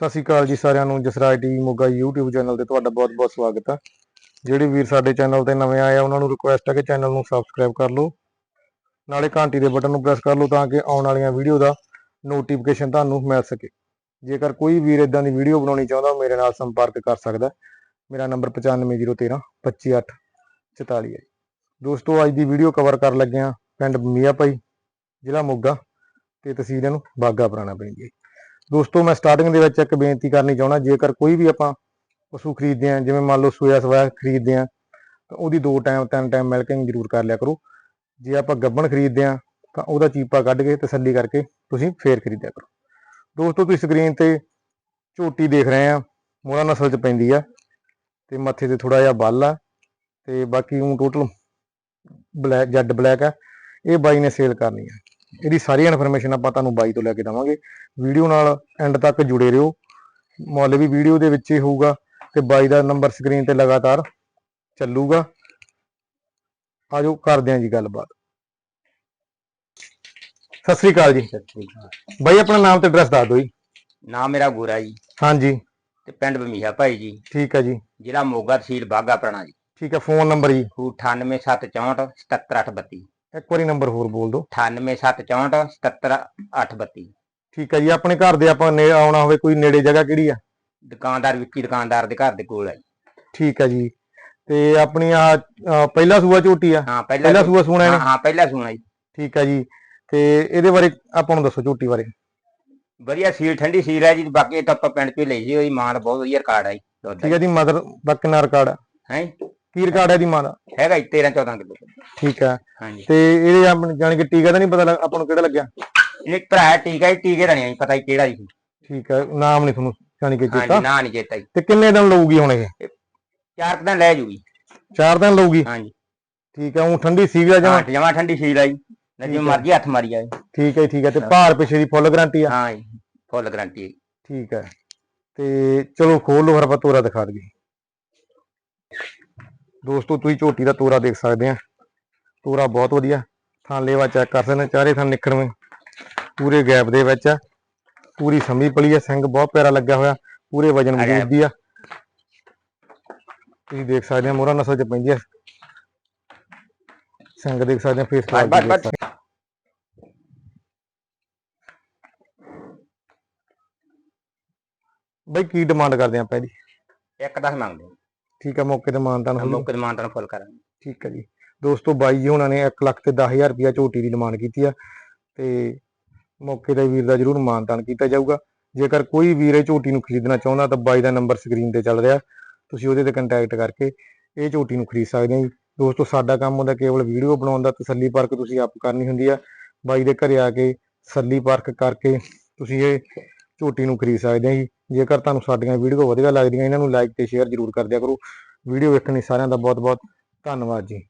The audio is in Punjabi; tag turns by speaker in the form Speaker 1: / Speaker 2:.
Speaker 1: ਸਤਿ ਸ਼੍ਰੀ ਅਕਾਲ ਜੀ ਸਾਰਿਆਂ ਨੂੰ, Jasraj TV, Moga YouTube channel ਤੇ ਤੁਹਾਡਾ ਬਹੁਤ-ਬਹੁਤ ਸਵਾਗਤ ਹੈ ਜਿਹੜੇ ਵੀਰ ਸਾਡੇ ਚੈਨਲ ਤੇ ਨਵੇਂ ਆਏ ਆ, ਉਹਨਾਂ ਨੂੰ ਰਿਕੁਐਸਟ ਹੈ ਕਿ ਚੈਨਲ ਨੂੰ ਸਬਸਕ੍ਰਾਈਬ ਕਰ ਲਓ। ਨਾਲੇ ਘੰਟੀ ਦੇ ਬਟਨ ਨੂੰ ਪ੍ਰੈਸ ਕਰ ਲਓ ਤਾਂ ਕਿ ਆਉਣ ਵਾਲੀਆਂ ਵੀਡੀਓ ਦਾ ਨੋਟੀਫਿਕੇਸ਼ਨ ਤੁਹਾਨੂੰ ਮਿਲ ਸਕੇ। ਜੇਕਰ ਕੋਈ ਵੀਰ ਇਦਾਂ ਦੀ ਵੀਡੀਓ ਬਣਾਉਣੀ ਚਾਹੁੰਦਾ, ਉਹ ਮੇਰੇ ਨਾਲ ਸੰਪਰਕ ਕਰ ਸਕਦਾ ਮੇਰਾ ਨੰਬਰ 9501 25844 ਹੈ ਦੋਸਤੋ, ਅੱਜ ਦੀ ਵੀਡੀਓ ਕਵਰ ਕਰਨ ਲੱਗੇ ਹਾਂ ਪਿੰਡ ਮੀਆਂ ਭਾਈ, ਜ਼ਿਲ੍ਹਾ ਮੋਗਾ ਤੇ ਤਹਿਸੀਲ ਇਹਨੂੰ ਬਾਗਾ ਪੁਰਾਣਾ ਪੈਂਦੀ ਹੈ ਦੋਸਤੋ, ਮੈਂ ਸਟਾਰਟਿੰਗ ਦੇ ਵਿੱਚ ਇੱਕ ਬੇਨਤੀ ਕਰਨੀ ਚਾਹੁੰਦਾ, ਜੇਕਰ ਕੋਈ ਵੀ ਆਪਾਂ ਪਸ਼ੂ ਖਰੀਦਦੇ ਆ ਜਿਵੇਂ ਮੰਨ ਲਓ ਸੋਇਆ ਸਵਾਇਆ ਖਰੀਦਦੇ ਆ ਤਾਂ ਉਹਦੀ ਦੋ ਟਾਈਮ, ਤਿੰਨ ਟਾਈਮ ਮਿਲਕਿੰਗ ਜ਼ਰੂਰ ਕਰ ਲਿਆ ਕਰੋ। ਜੇ ਆਪਾਂ ਗੱਬਣ ਖਰੀਦਦੇ ਆ ਤਾਂ ਉਹਦਾ ਚੀਪਾ ਕੱਢ ਕੇ ਤਸੱਲੀ ਕਰਕੇ ਤੁਸੀਂ ਫੇਰ ਖਰੀਦਿਆ ਕਰੋ। ਦੋਸਤੋ, ਤੁਸੀਂ ਸਕਰੀਨ ਤੇ ਝੋਟੀ ਦੇਖ ਰਹੇ ਆ ਮੋਹਰਾ ਨਸਲ ਚ ਪੈਂਦੀ ਆ, ਤੇ ਮੱਥੇ ਤੇ ਥੋੜਾ ਜਿਹਾ ਬੱਲ ਆ, ਤੇ ਬਾਕੀ ਉਹ ਟੋਟਲ ਬਲੈਕ ਜੈਡ ਬਲੈਕ ਆ, ਇਹ ਬਾਈ ਨੇ ਸੇਲ ਕਰਨੀ ਆ। ਇਹਦੀ ਸਾਰੀ ਇਨਫੋਰਮੇਸ਼ਨ ਆਪਾਂ ਤੁਹਾਨੂੰ ਬਾਈ ਤੋਂ ਲੈ ਕੇ ਦਵਾਂਗੇ। ਵੀਡੀਓ ਨਾਲ ਐਂਡ ਤੱਕ ਜੁੜੇ ਰਹੋ। ਮੁੱਲ ਵੀ ਵੀਡੀਓ ਦੇ ਵਿੱਚ ਹੀ ਹੋਊਗਾ ਤੇ ਬਾਈ ਦਾ ਨੰਬਰ ਸਕਰੀਨ ਤੇ ਲਗਾਤਾਰ ਚੱਲੂਗਾ। ਆਜੋ ਕਰਦੇ ਆਂ ਜੀ ਗੱਲਬਾਤ। ਸਤਿ ਸ੍ਰੀ ਅਕਾਲ ਜੀ। ਬਾਈ ਆਪਣਾ ਨਾਮ ਤੇ ਐਡਰੈਸ ਦੱਸ ਦਿਓ ਜੀ।
Speaker 2: ਨਾਮ ਮੇਰਾ ਗੋਰਾ ਜੀ।
Speaker 1: ਹਾਂਜੀ।
Speaker 2: ਤੇ ਪਿੰਡ ਬਮੀਹਾ ਭਾਈ ਜੀ।
Speaker 1: ਠੀਕ ਹੈ ਜੀ।
Speaker 2: ਜ਼ਿਲ੍ਹਾ ਮੋਗਾ ਤਹਿਸੀਲ ਬਾਗਾ ਪੁਰਾਣਾ ਜੀ।
Speaker 1: ਠੀਕ ਹੈ ਫੋਨ ਨੰਬਰ ਜੀ।
Speaker 2: 98764 77832
Speaker 1: ਇੱਕ ਵਾਰੀ ਨੰਬਰ ਹੋਰ ਬੋਲ ਦਿਓ।
Speaker 2: 98764 77832
Speaker 1: ਠੀਕ ਹੈ ਜੀ ਆਪਣੇ ਘਰ ਦੇ ਆਪਾਂ ਨੇ ਆਉਣਾ ਹੋਵੇ ਕੋਈ ਨੇੜੇ ਜਗ੍ਹਾ ਕਿਹੜੀ ਆ?
Speaker 2: ਦੁਕਾਨਦਾਰ ਵਿੱਕੀ ਦੁਕਾਨਦਾਰ ਦੇ ਘਰ ਦੇ ਕੋਲ ਹੈ ਜੀ।
Speaker 1: ਠੀਕ ਹੈ ਜੀ ਤੇ ਆਪਣੀ ਆ ਪਹਿਲਾ ਸੂਆ ਝੋਟੀ ਆ?
Speaker 2: ਹਾਂ
Speaker 1: ਪਹਿਲਾ ਸੂਆ। ਸੂਣਾ
Speaker 2: ਹਾਂ ਹਾਂ ਪਹਿਲਾ ਸੁਣਾ ਜੀ।
Speaker 1: ਠੀਕ ਹੈ ਜੀ ਤੇ ਇਹਦੇ ਬਾਰੇ ਆਪਾਂ ਨੂੰ ਦੱਸੋ ਝੋਟੀ ਬਾਰੇ।
Speaker 2: ਵਧੀਆ ਸੀਲ ਠੰਡੀ ਸੀਲ ਹੈ ਜੀ ਬਾਕੀ ਤਾਂ ਆਪਾਂ ਪਿੰਡ ਤੋਂ ਹੀ ਲਈ ਸੀ ਉਹਦੀ ਮਾਂ ਦਾ ਬਹੁਤ ਵਧੀਆ ਰਿਕਾਰਡ ਹੈ ਜੀ
Speaker 1: ਠੀਕ ਹੈ ਜੀ। ਮਦਰ ਦਾ ਕਿੰਨਾ ਰਿਕਾਰਡ ਆ?
Speaker 2: ਹੈ?
Speaker 1: ਕੀ ਰਿਕਾਰਡ ਹੈ ਦੀ ਮਾਂ ਦਾ
Speaker 2: ਹੈਗਾ ਜੀ 13 14 ਕਿਲੋ।
Speaker 1: ਠੀਕ ਹੈ।
Speaker 2: ਹਾਂਜੀ।
Speaker 1: ਤੇ ਇਹਦੇ ਆਪਣੇ ਜਾਣੀ ਕਿ ਟੀਕਾ ਤਾਂ ਨਹੀਂ ਪਤਾ ਲੱਗ- ਆਪਾਂ ਨੂੰ ਕਿਹੜਾ ਲੱਗਿਆ?
Speaker 2: ਇਹ ਭਰਾ ਟੀਕਾ ਹੀ ਟੀਕੇ ਦਾ ਨਹੀਂ ਪਤਾ ਹੀ ਕਿਹੜਾ ਜੀ।
Speaker 1: ਠੀਕ ਹੈ ਨਾਮ ਨਹੀਂ ਤੁਹਾਨੂੰ ਜਾਣੀ ਕਿ
Speaker 2: ਹਾਂਜੀ
Speaker 1: ਚੇਤਾ
Speaker 2: ਨਾ ਨਹੀਂ ਚੇਤਾ ਜੀ।
Speaker 1: ਤੇ ਕਿੰਨੇ ਦਿਨ ਲਊਗੀ ਹੁਣ ਇਹ?
Speaker 2: ਚਾਰ ਕੁ ਦਿਨ ਲੈ ਜੂਗੀ।
Speaker 1: ਚਾਰ ਦਿਨ ਲਊਗੀ?
Speaker 2: ਹਾਂਜੀ।
Speaker 1: ਠੀਕ ਹੈ ਉਹ ਠੰਡੀ ਸੀਵਿਆ
Speaker 2: ਹਾਂ
Speaker 1: ਜਮਾ?
Speaker 2: ਜਮਾ ਠੰਡੀ ਹੈ ਜੀ। ਨਾ
Speaker 1: ਠੀਕ
Speaker 2: ਜਿਵੇਂ
Speaker 1: ਹੈ।
Speaker 2: ਮਰਜ਼ੀ ਹੱਥ ਮਾਰੀ ਜਾਏ।
Speaker 1: ਠੀਕ ਹੈ ਠੀਕ ਹੈ। ਤੇ ਭਾਰ ਪਿਛੇ ਦੀ ਫੁੱਲ ਗਾਰੰਟੀ ਆ?
Speaker 2: ਹਾਂ ਜੀ ਫੁੱਲ ਗਾਰੰਟੀ ਹੈ
Speaker 1: ਠੀਕ ਹੈ। ਤੇ ਚਲੋ ਖੋਲ ਲਓ ਫਿਰ ਆਪਾਂ ਤੋਰਾ ਦਿਖਾ ਦਈਏ। ਦੋਸਤੋ ਤੁਸੀਂ ਝੋਟੀ ਦਾ ਤੋਰਾ ਦੇਖ ਸਕਦੇ ਆ। ਤੋਰਾ ਬਹੁਤ ਵਧੀਆ। ਥਾਂ ਲੇਵਾ ਚੈੱਕ ਕਰ ਸਕਦੇ ਚਾਰੇ ਥਾਂ ਨਿਕੜਵੇਂ ਪੂਰੇ ਗੈਪ ਦੇ ਵਿੱਚ ਆ। ਪੂਰੀ ਸੰਮੀ ਪਲੀ ਆ ਸਿੰਘ ਬਹੁਤ ਪਿਆਰਾ ਲੱਗਿਆ ਹੋਇਆ। ਪੂਰੇ ਵਜਨ। ਮੌਜੂਦ ਦੀ ਆ। ਤੁਸੀਂ ਦੇਖ ਸਕਦੇ ਆ ਮੋਹਰਾ ਨਸਲ ਚ ਪੈਂਦੀ ਆ। ਸਿੰਘ ਦੇਖ ਸਕਦੇ ਆ ਫੇਸ
Speaker 2: ਬਸ
Speaker 1: ਬਈ ਕੀ ਡਿਮਾਂਡ ਕਰਦੇ ਆ ਆਪਾਂ ਇਹਦੀ?
Speaker 2: ਇੱਕ ਦਸ ਮੰਗਦੇ
Speaker 1: ਠੀਕ ਆ ਮੌਕੇ ਤੇ ਮਾਨਤਾਨ
Speaker 2: ਹਾਂ
Speaker 1: ਹੋ
Speaker 2: ਮੁੱਕ ਦਮਾਨ ਫੁੱਲ ਕਰਾਂਗੇ।
Speaker 1: ਠੀਕ ਹੈ ਜੀ। ਦੋਸਤੋ ਬਾਈ ਜੀ ਹੁਣਾਂ ਨੇ 1 ਲੱਖ ਤੇ 10000 ਰੁਪਇਆ ਝੋਟੀ ਦੀ ਡਿਮਾਂਡ ਕੀਤੀ ਆ ਤੇ ਮੌਕੇ ਤੇ ਵੀਰ ਦਾ ਜਰੂਰ ਮਾਨਤਾਨ ਕੀਤਾ ਜਾਊਗਾ। ਜੇਕਰ ਕੋਈ ਵੀਰ ਇਹ ਝੋਟੀ ਨੂੰ ਖਰੀਦਣਾ ਚਾਹੁੰਦਾ ਤਾਂ ਬਾਈ ਦਾ ਨੰਬਰ ਸਕਰੀਨ ਤੇ ਚੱਲ ਰਿਹਾ। ਤੁਸੀਂ ਉਹਦੇ ਤੇ ਕੰਟੈਕਟ ਕਰਕੇ ਇਹ ਝੋਟੀ ਨੂੰ ਖਰੀਦ ਸਕਦੇ ਹੋ ਜੀ। ਦੋਸਤੋ ਸਾਡਾ ਕੰਮ ਹੁੰਦਾ ਕੇਵਲ ਵੀਡੀਓ ਬਣਾਉਣ ਦਾ ਤਸੱਲੀ ਪਰਖ ਤੁਸੀਂ ਆਪ ਕਰਨੀ ਹੁੰਦੀ ਆ। ਬਾਈ ਦੇ ਘਰੇ ਆ ਕੇ ਤਸੱਲੀ ਪਰਖ ਕਰਕੇ ਤੁਸੀਂ ਇਹ ਝੋਟੀ ਨੂੰ ਖਰੀਦ ਸਕਦੇ ਹੋ ਜੀ। ਜੇਕਰ ਤੁਹਾਨੂੰ ਸਾਡੀਆਂ ਵੀਡੀਓ ਵਧੀਆ ਲੱਗਦੀਆਂ, ਇਹਨਾਂ ਨੂੰ ਲਾਈਕ ਤੇ ਸ਼ੇਅਰ ਜਰੂਰ ਕਰ ਦਿਆ ਕਰੋ। ਵੀਡੀਓ ਵੇਖਣ ਲਈ ਸਾਰਿਆਂ ਦਾ ਬਹੁਤ ਬਹੁਤ ਧੰਨਵਾਦ ਜੀ।